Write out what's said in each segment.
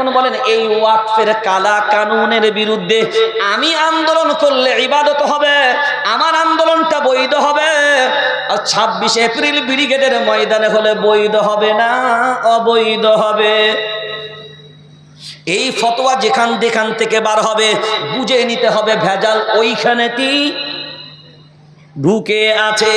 এখন বলেন, এই ওয়াকফের কালা কানুনের বিরুদ্ধে আমি আন্দোলন করলে ইবাদত হবে, আমার আন্দোলনটা বৈধ হবে। আর ছাব্বিশে এপ্রিল ব্রিগেডের ময়দানে হলে বৈধ হবে না, অবৈধ হবে। এই ফতোয়া যেখান যেখান থেকে বার হবে, বুঝে নিতে হবে ভেজাল ওইখানেতেই ঢুকে আছে।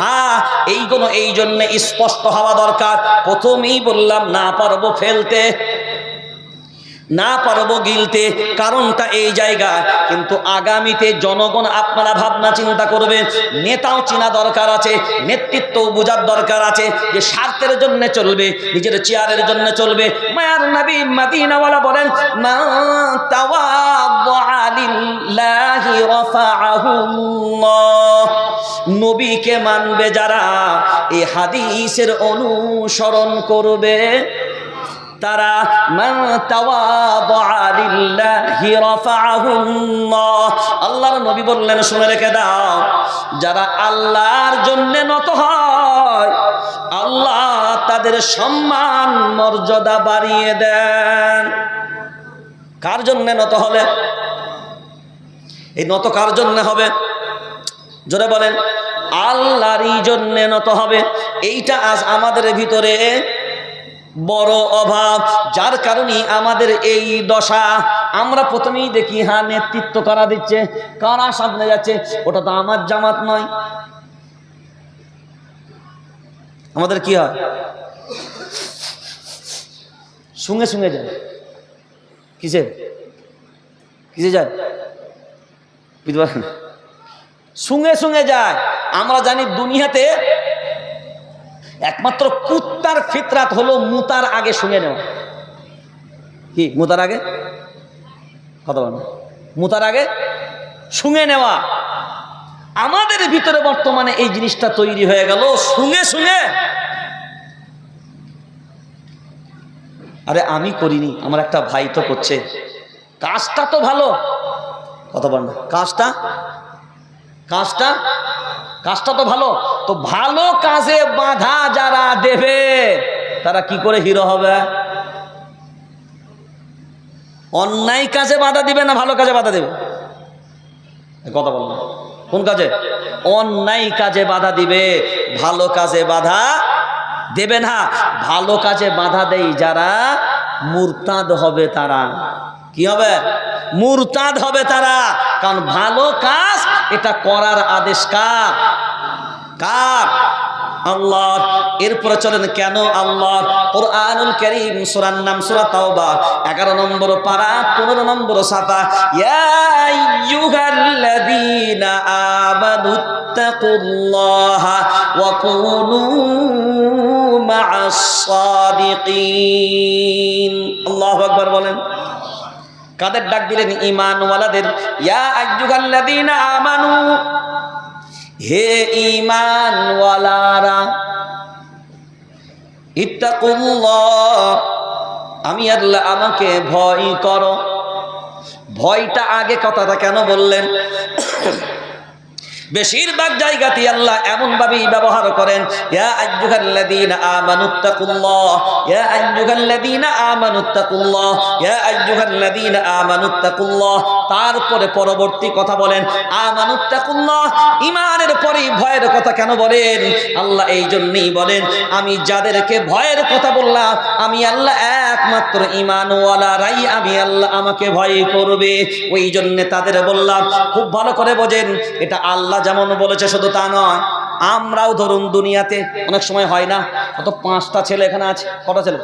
হ্যাঁ এইগুলো এই জন্য স্পষ্ট হওয়া দরকার। প্রথমেই বললাম, না পারব ফেলতে। না পারব গিলতে, কারণটা এই জায়গা। কিন্তু আগামীতে জনগণ আপনারা ভাবনা চিন্তা করবে নেতাও চিনা দরকার আছে নেতৃত্ব বোঝার দরকার আছে যে স্বার্থের জন্য চলবে, নিজের চেয়ারের জন্য চলবে। মায়ার নবী মাদিনাওয়ালা বলেন, মা নবীকে মানবে যারা এই হাদিসের অনুসরণ করবে। তারা আল্লাহর নবী বললেন, শুনে রেখে দাও, যারা আল্লাহর জন্য নত হয়, আল্লাহ তাদের সম্মান, মর্যাদা বাড়িয়ে দেন। কার জন্য নত হবে এই নত কার জন্য হবে? জোরে বলেন, আল্লাহরই জন্যে নত হবে। এইটা আজ আমাদের ভিতরে বড় অভাব। যার কারণে আমাদের এই দশা। আমরা প্রথমেই দেখি হ্যাঁ নেতৃত্ব করা দিচ্ছে, কারা সামনে যাচ্ছে, ওটা তো আমার জামাত নয়। আমাদের কি হয়? শুঙে শুঙে যায়। কিসে কিসে যায়? বুঝতে পারেন শুঙে শুঙে যায়। আমরা জানি দুনিয়াতে একমাত্র কুত্তার ফিতরাত হলো মুতার আগে শুনে নেওয়া। কি, মুতার আগে? কথা বলেন মুতার আগে শুনে নেওয়া। আমাদের ভিতরে বর্তমানে এই জিনিসটা তৈরি হয়ে গেল, শুনে শুনে। আরে আমি করিনি, আমার একটা ভাই তো করছে। কাজটা তো ভালো। কথা বল না। কাজটা? কাজটা? কাজটা তো ভালো। তো ভালো কাজে বাধা যারা দেবে, তারা কি করে হিরো হবে? অন্যায় কাজে বাধা দিবে না ভালো কাজে বাধা দেবে? কথা বল কোন কাজে? অন্যায় কাজে বাধা দিবে, ভালো কাজে বাধা দেবে না। ভালো কাজে বাধা দেই যারা মুরতাদ হবে তারা। কি হবে? মুরতাদ হবে তারা। কারণ ভালো কাজ, এটা করার আদেশ কার? কার আল্লাহ, এরপরে চলেন কেন আল্লাহ? কোরআনুল কারীম, সূরার নাম সূরা তাওবা। 11 নম্বর পারা 15 নম্বর সাফা। ইয়া আইয়ুহাল্লাযীনা আমানুত্তাকুল্লাহা ওয়া কুনু মা'আস সাদিকিন আল্লাহু আকবার বলেন। কাদের ডাক দিলেন? ইমানওয়ালাদের ইয়া আইয়ুহাল্লাযীনা আমানু হে ইমানওয়ালারা ইত্তাকুল্লাহ আমি আল্লাহ আমাকে ভয় কর। ভয়টা আগে কথাটা কেন বললেন? বেশিরভাগ জায়গাতে আল্লাহ এমন ভাবেই ব্যবহার করেন তারপরে পরবর্তী কথা বলেন, আমানুত্তাকুল্লাহ, ঈমানের পরে ভয়ের কথা কেন বলেন? আল্লাহ এই জন্যই বলেন, আমি যাদেরকে ভয়ের কথা বললাম, আমি আল্লাহ একমাত্র ইমানওয়ালারাই আমি আল্লাহ আমাকে ভয় করবে। ওই জন্যে তাদের বললাম, খুব ভালো করে বোঝেন, এটা আল্লাহ যেমন বলেছে শুধু তা নয়। আমরাও ধরুন দুনিয়াতে, অনেক সময় হয় না, কত পাঁচটা ছেলে এখানে আছে, কটা ছেলে?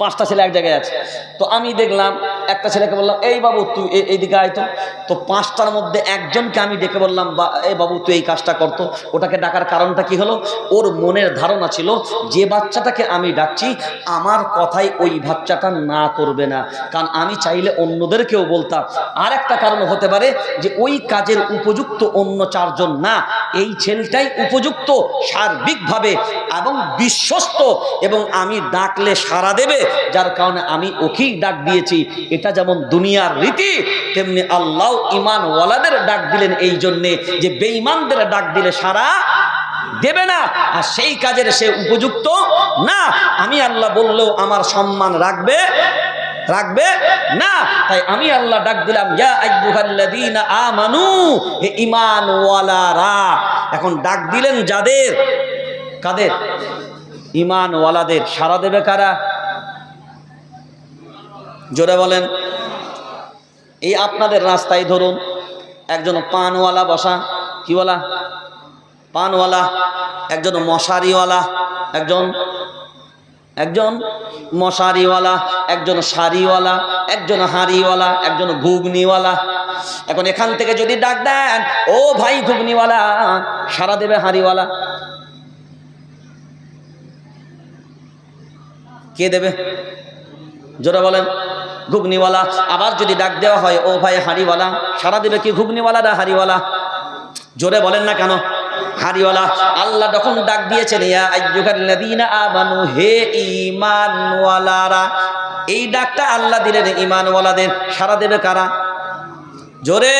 পাঁচটা ছেলে এক জায়গায় আছে। তো আমি দেখলাম একটা ছেলেকে বললাম, এই বাবু, তুই এইদিকে আয় তো। তো পাঁচটার মধ্যে একজনকে আমি ডেকে বললাম, বা এই বাবু, তুই এই কাজটা করতো ওটাকে ডাকার কারণটা কি হলো? ওর মনের ধারণা ছিল, যে বাচ্চাটাকে আমি ডাকছি, আমার কথাই ওই বাচ্চাটা না করবে না। কারণ আমি চাইলে অন্যদেরকেও বলতাম। আর একটা কারণ হতে পারে যে, ওই কাজের উপযুক্ত অন্য চারজন না, এই ছেলেটাই উপযুক্ত সার্বিকভাবে এবং বিশ্বস্ত এবং আমি ডাকলে সাড়া দেবে, যার কারণে আমি ওকেই ডাক দিয়েছি। এটা যেমন দুনিয়ার রীতি, তেমনি আল্লাহ ইমানওয়ালাদের ডাক দিলেন এই জন্যে যে বেঈমানদের ডাক দিলে সারা দেবে না। আর সেই কাজের সে উপযুক্ত না। আমি আল্লাহ বললেও আমার সম্মান রাখবে রাখবে না। তাই আমি আল্লাহ ডাক দিলাম, ইয়া আমানু, হে ঈমানওয়ালারা। এখন ডাক দিলেন যাদের? কাদের? ঈমানওয়ালাদের। সারা দেবে কারা? জোরে বলেন। এই আপনাদের রাস্তায় ধরুন, একজন পানওয়ালা বসা, কি বলা? পানওয়ালা, একজন মশারিওয়ালা, একজন একজন মশারিওয়ালা, একজন শাড়িওয়ালা একজন হাড়িওয়ালা, একজন ঘুগনিওয়ালা। এখন এখান থেকে যদি ডাক দেন, ও ভাই ঘুগনিওয়ালা, সারা দেবে হাড়িওয়ালা। কে দেবে? জোরে বলেন। ঘুগনিওয়ালা। আবার যদি ডাক দেওয়া হয়, ও ভাই, হাড়িওয়ালা সারা দেবে কি ঘুগনিওয়ালা না হাড়িওয়ালা? জোরে বলেন না কেন? হারিওয়ালা আল্লাহ যখন ডাক দিয়েছেন, ইয়া হে ঈমানওয়ালারা, এই ডাকটা আল্লাহ দিলেন, ঈমানওয়ালাদের সারা দেবে কারা? জোরে।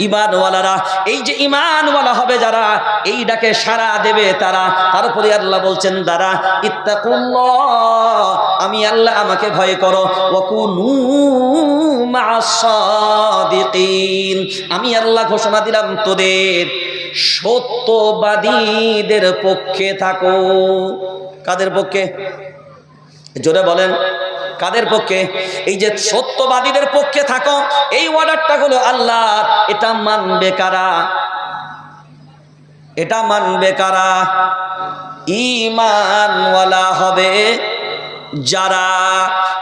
ইমানওয়ালারা এই যে ইমানওয়ালা হবে যারা, এই ডাকে সারা দেবে তারা। তারপরে আল্লাহ বলছেন দ্বারা ইত্তাকুল্লাহ, আমি আল্লাহ আমাকে ভয় করো। ওয়াকুনু মা'আস সাদিকিন, আমি আল্লাহ ঘোষণা দিলাম তোদের সত্যবাদীদের পক্ষে থাকো। কাদের পক্ষে? জোরে বলেন। কাদের পক্ষে? এই যে সত্যবাদীদের পক্ষে থাকো, এই অর্ডারটা হলো আল্লাহ, এটা মানবে কারা? এটা মানবে কারা? ইমানওয়ালা হবে যারা।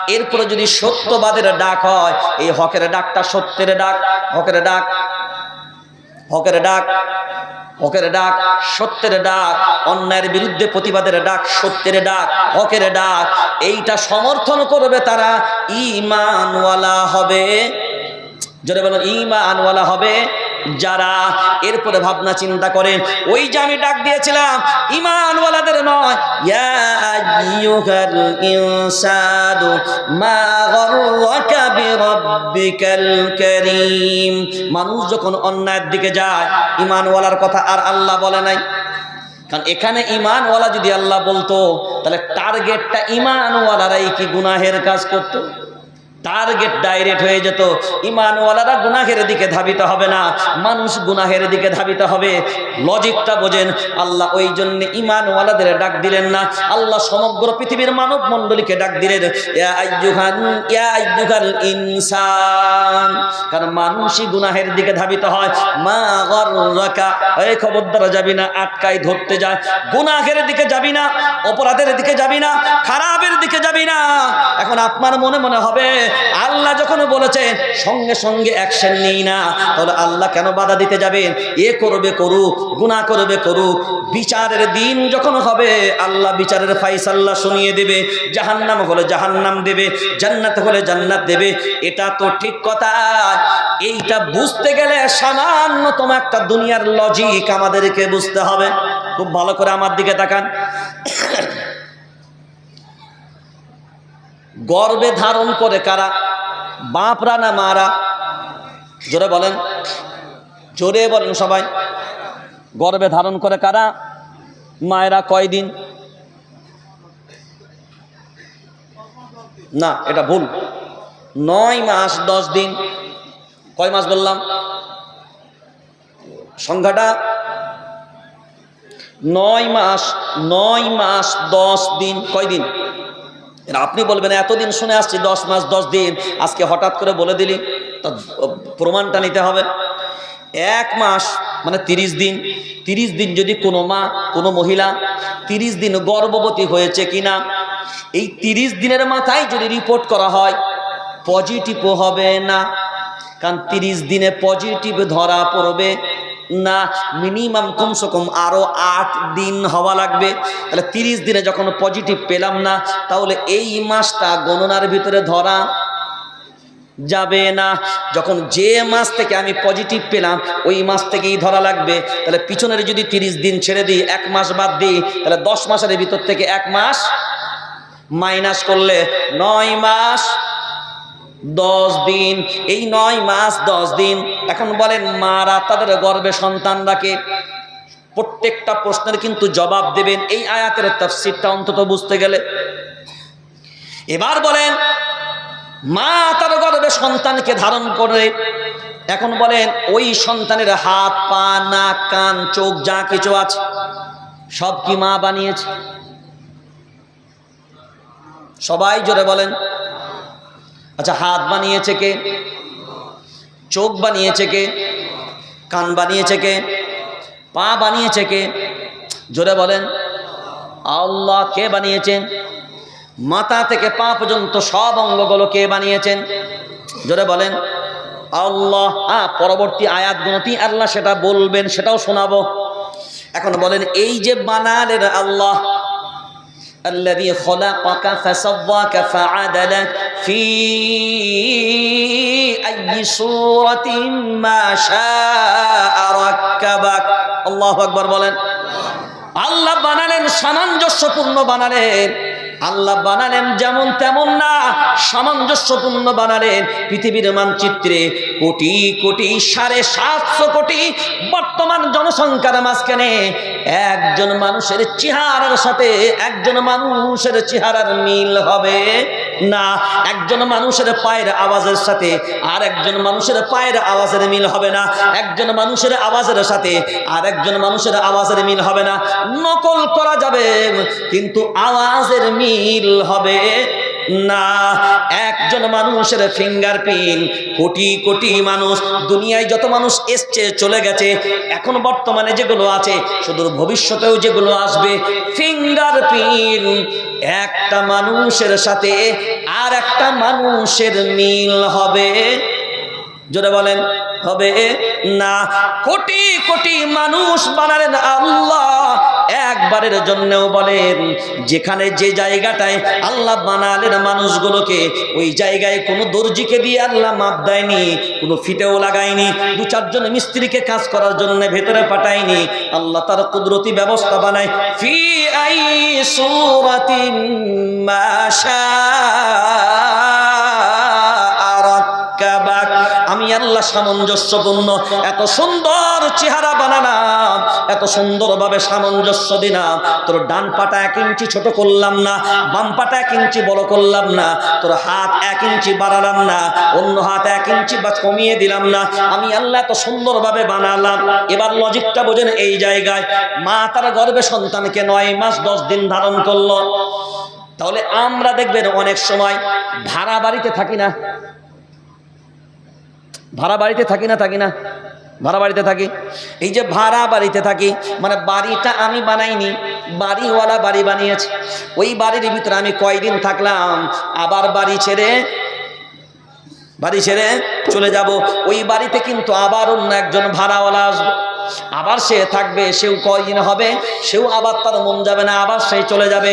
এরপরে যদি সত্যবাদের ডাক হয়, এই হকের ডাকটা সত্যের ডাক, হকের ডাক। হকের ডাক হকের ডাক, সত্যের ডাক, অন্যায়ের বিরুদ্ধে প্রতিবাদের ডাক, সত্যের ডাক, হকের ডাক, এইটা সমর্থন করবে তারা ইমানওয়ালা হবে। যারা বলো ইমানওয়ালা হবে যারা এরপরে ভাবনা চিন্তা করেন ওই যে আমি ডাক দিয়েছিলাম ইমানওয়ালাদের নয়। ইয়া আইয়ুহাল ইনসানু মা বিরাব্বিকাল কারীম। মানুষ যখন অন্যায়ের দিকে যায় ইমানওয়ালার কথা আর আল্লাহ বলে নাই। কারণ এখানে ইমানওয়ালা যদি আল্লাহ বলতো, তাহলে টার্গেটটা ইমানওয়ালারাই কি গুনাহের কাজ করতো? টার্গেট ডাইরেক্ট হয়ে যেত। ইমানওয়ালারা গুনাহের দিকে ধাবিত হবে না। মানুষ গুনাহের দিকে ধাবিত হবে। লজিকটা বোঝেন, আল্লাহ ওই জন্য ইমানওয়ালাদের ডাক দিলেন না। আল্লাহ সমগ্র পৃথিবীর মানব মণ্ডলীকে ডাক দিলেন ইনসান। কারণ মানুষই গুনাহের দিকে ধাবিত হয়। মা গররাকা এই যাবি না আটকাই ধরতে যায় গুনাহের দিকে যাবি না, অপরাধের দিকে যাবি না, খারাপের দিকে যাবি না। এখন আপনার মনে মনে হবে আল্লাহ যখন বলেছেন, সঙ্গে সঙ্গে অ্যাকশন নিই না, তাহলে আল্লাহ কেন বাধা দিতে যাবেন? এ করবে করুক, গুনাহ করবে করুক, বিচারের দিন যখন হবে, আল্লাহ বিচারের ফাইসাল্লাহ শুনিয়ে দেবে, জাহান্নাম হলে জাহান্নাম দেবে, জান্নাত হলে জান্নাত দেবে, এটা তো ঠিক কথা। এইটা বুঝতে গেলে সামান্যতম একটা দুনিয়ার লজিক আমাদেরকে বুঝতে হবে। খুব ভালো করে আমার দিকে তাকান। গর্বে ধারণ করে কারা? বাপরা না মারা? জোরে বলেন। জোরে বলেন সবাই। গর্বে ধারণ করে কারা? মায়েরা কয়দিন? না, এটা ভুল। নয় মাস, দশ দিন। কয় মাস বললাম? সংখ্যাটা? নয় মাস নয় মাস, দশ দিন। কয় দিন আপনি বলবেন, এতদিন শুনে আসছি, দশ মাস, দশ দিন, আজকে হঠাৎ করে বলে দিলি, তা প্রমাণটা নিতে হবে। এক মাস মানে তিরিশ দিন তিরিশ দিন যদি কোনো মা, কোনো মহিলা তিরিশ দিন গর্ভবতী হয়েছে কিনা, এই তিরিশ দিনের মাথায় যদি রিপোর্ট করা হয়, পজিটিভও হবে না। কারণ তিরিশ দিনে পজিটিভ ধরা পড়বে না মিনিমাম কমসে কম আরও আট দিন হওয়া লাগবে। তাহলে তিরিশ দিনে যখন পজিটিভ পেলাম না, তাহলে এই মাসটা গণনার ভিতরে ধরা যাবে না। যখন যে মাস থেকে আমি পজিটিভ পেলাম, ওই মাস থেকেই ধরা লাগবে। তাহলে পিছনের যদি তিরিশ দিন ছেড়ে দিই, এক মাস বাদ দিই, তাহলে দশ মাসের ভিতর থেকে এক মাস মাইনাস করলে নয় মাস দশ দিন, এই নয় মাস দশ দিন। এখন বলেন, মারা তাদের গর্বে সন্তান রাখে প্রত্যেকটা প্রশ্নের কিন্তু জবাব দেবেন। এই আয়াতের তাফসিরটা অন্তত বুঝতে গেলে। এবার বলেন, মা তার গর্বে সন্তানকে ধারণ করে। এখন বলেন, ওই সন্তানের হাত, পা, নাক, কান, চোখ, যা কিছু আছে, সব কি মা বানিয়েছে? সবাই জোরে বলেন। আচ্ছা হাত বানিয়েছে কে? চোখ বানিয়েছে কে? কান বানিয়েছে কে? পা বানিয়েছে কে? জোরে বলেন, আল্লাহ কে বানিয়েছেন? মাথা থেকে পা পর্যন্ত সব অঙ্গগুলো কে বানিয়েছেন? জোরে বলেন, আল্লাহ হ্যাঁ পরবর্তী আয়াতগুলোতেই আল্লাহ সেটা বলবেন সেটাও শোনাবো। এখন বলেন, এই যে বানালেন আল্লাহ الذي خلقك فسواك فعدلك في أي صورة ما شاء ركبك الله أكبر বলেন আল্লাহ বানালেন সামঞ্জস্যপূর্ণ বানালেন আল্লাহ বানালেন যেমন তেমন না সামঞ্জস্যপূর্ণ বানালেন পৃথিবীর মানচিত্রে কোটি কোটি সাড়ে সাতশো কোটি বর্তমান জনসংখ্যার মাঝখানে একজন মানুষের চেহারার সাথে একজন মানুষের চেহারার মিল হবে না। একজন মানুষের পায়ের আওয়াজের সাথে আর একজন মানুষের পায়ের আওয়াজের মিল হবে না। একজন মানুষের আওয়াজের সাথে আর একজন মানুষের আওয়াজের মিল হবে না। নকল করা যাবে, কিন্তু আওয়াজের মিল হবে। না। একজন মানুষের ফিঙ্গারপ্রিন্ট কোটি কোটি মানুষ, দুনিয়ায় যত মানুষ এসছে, চলে গেছে, এখন বর্তমানে যেগুলো আছে, সুদূর ভবিষ্যতেও যেগুলো আসবে ফিঙ্গারপ্রিন্ট একটা মানুষের সাথে আর একটা মানুষের মিল হবে। জোরে বলেন, হবে না। কোটি কোটি মানুষ বানালেন আল্লাহ। একবারের জন্যও বলেন, যেখানে যে জায়গাটায় আল্লাহ বানালেন মানুষগুলোকে, ওই জায়গায় কোনো দর্জিকে দিয়ে আল্লাহ মাপ দেয়নি, কোনো ফিটেও লাগায়নি, দু চারজন মিস্ত্রিকে কাজ করার জন্য ভেতরে পাঠায়নি, আল্লাহ তার কুদরতি ব্যবস্থা বানায়, ফি আই সুরাতিন মাশা আল্লাহ সামঞ্জস্যপূর্ণ। এত সুন্দর চেহারা বানালাম এত সুন্দরভাবে সামঞ্জস্য দিলাম তোর ডান পাটা এক ইঞ্চি ছোট করলাম না, বাম পাটা এক ইঞ্চি বড় করলাম না, তোর হাত এক ইঞ্চি বাড়ালাম না, অন্য হাত এক ইঞ্চি বা কমিয়ে দিলাম না। আমি আল্লাহ এত সুন্দরভাবে বানালাম। এবার লজিকটা বোঝেন এই জায়গায়। মা তার গর্বে সন্তানকে নয় মাস দশ দিন ধারণ করল। তাহলে আমরা দেখবেন অনেক সময় ভাড়া বাড়িতে থাকি না। ভাড়া বাড়িতে থাকি না থাকি না। ভাড়া বাড়িতে থাকি। এই যে ভাড়া বাড়িতে থাকি মানে বাড়িটা আমি বানাইনি, বাড়িওয়ালা বাড়ি বানিয়েছে। ওই বাড়ির ভিতরে আমি কয়দিন থাকলাম, আবার বাড়ি ছেড়ে বাড়ি ছেড়ে চলে যাব। ওই বাড়িতে কিন্তু আবার অন্য একজন ভাড়াওয়ালা আসবে। আবার সে থাকবে, সেও কয়দিন হবে, সেও আবার তার মন যাবে না, আবার সে চলে যাবে।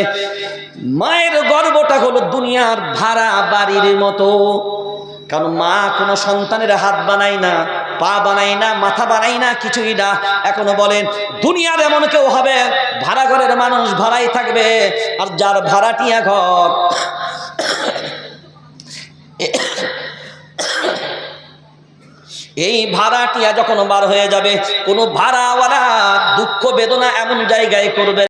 মায়ের গর্বটা হলো দুনিয়ার ভাড়া বাড়ির মতো। কারণ মা কোনো সন্তানের হাত বানাই না, পা বানাই না, মাথা বানাই না, কিছুই না। এখনও বলেন, দুনিয়ার এমন কেউ হবে, ভাড়া ঘরের মানুষ ভাড়াই থাকবে, আর যার ভাড়াটিয়া ঘর এই ভাড়াটিয়া যখন বার হয়ে যাবে, কোনো ভাড়াওয়ালা দুঃখ বেদনা এমন জায়গায় করবে